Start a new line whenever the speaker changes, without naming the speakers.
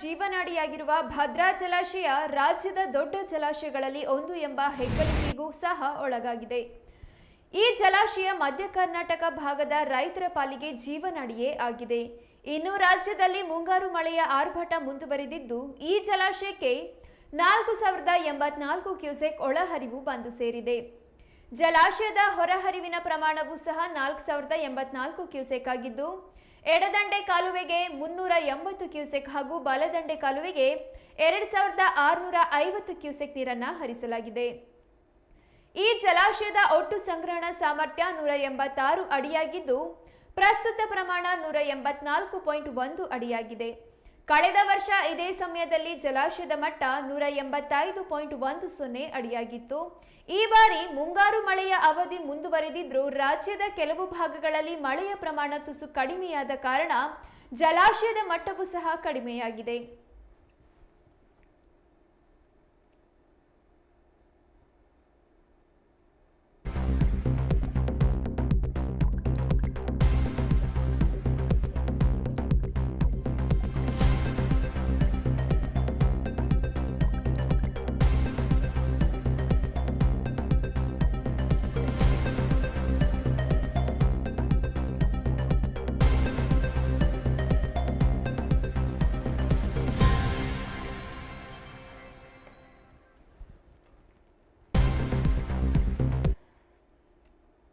ಜೀವನಾಡಿಯಾಗಿರುವ ಭದ್ರಾ ಜಲಾಶಯ ರಾಜ್ಯದ ದೊಡ್ಡ ಜಲಾಶಯಗಳಲ್ಲಿ ಒಂದು ಎಂಬ ಹೆಗ್ಗಳಿಕೆಗೂ ಸಹ ಒಳಗಾಗಿದೆ. ಈ ಜಲಾಶಯ ಮಧ್ಯ ಕರ್ನಾಟಕ ಭಾಗದ ರೈತರ ಪಾಲಿಗೆ ಜೀವನಾಡಿಯೇ ಆಗಿದೆ. ಇನ್ನು ರಾಜ್ಯದಲ್ಲಿ ಮುಂಗಾರು ಮಳೆಯ ಆರ್ಭಟ ಮುಂದುವರಿದಿದ್ದು, ಈ ಜಲಾಶಯಕ್ಕೆ ನಾಲ್ಕು ಸಾವಿರದ ಎಂಬತ್ನಾಲ್ಕು ಕ್ಯೂಸೆಕ್ ಒಳಹರಿವು ಬಂದು ಸೇರಿದೆ. ಜಲಾಶಯದ ಹೊರಹರಿವಿನ ಪ್ರಮಾಣವೂ ಸಹ ನಾಲ್ಕು ಸಾವಿರದ ಎಂಬತ್ನಾಲ್ಕು ಕ್ಯೂಸೆಕ್ ಆಗಿದ್ದು ಎಡದಂಡೆ ಕಾಲುವೆಗೆ ಮುನ್ನೂರ ಎಂಬತ್ತು ಕ್ಯೂಸೆಕ್ ಹಾಗೂ ಬಲದಂಡೆ ಕಾಲುವೆಗೆ ಎರಡು ಸಾವಿರದ ಆರುನೂರ ಐವತ್ತು ಕ್ಯೂಸೆಕ್ ನೀರನ್ನ ಹರಿಸಲಾಗಿದೆ. ಈ ಜಲಾಶಯದ ಒಟ್ಟು ಸಂಗ್ರಹಣಾ ಸಾಮರ್ಥ್ಯ ನೂರ ಎಂಬತ್ತಾರು ಅಡಿಯಾಗಿದ್ದು, ಪ್ರಸ್ತುತ ಪ್ರಮಾಣ ನೂರ ಎಂಬತ್ನಾಲ್ಕು ಪಾಯಿಂಟ್ ಒಂದು ಅಡಿಯಾಗಿದೆ. ಕಳೆದ ವರ್ಷ ಇದೇ ಸಮಯದಲ್ಲಿ ಜಲಾಶಯದ ಮಟ್ಟ ನೂರ ಎಂಬತ್ತೈದು ಪಾಯಿಂಟ್ ಒಂದು ಸೊನ್ನೆ ಅಡಿಯಾಗಿತ್ತು. ಈ ಬಾರಿ ಮುಂಗಾರು ಮಳೆಯ ಅವಧಿ ಮುಂದುವರೆದಿದ್ರೂ ರಾಜ್ಯದ ಕೆಲವು ಭಾಗಗಳಲ್ಲಿ ಮಳೆಯ ಪ್ರಮಾಣ ತುಸು ಕಡಿಮೆಯಾದ ಕಾರಣ ಜಲಾಶಯದ ಮಟ್ಟವೂ ಸಹ ಕಡಿಮೆಯಾಗಿದೆ.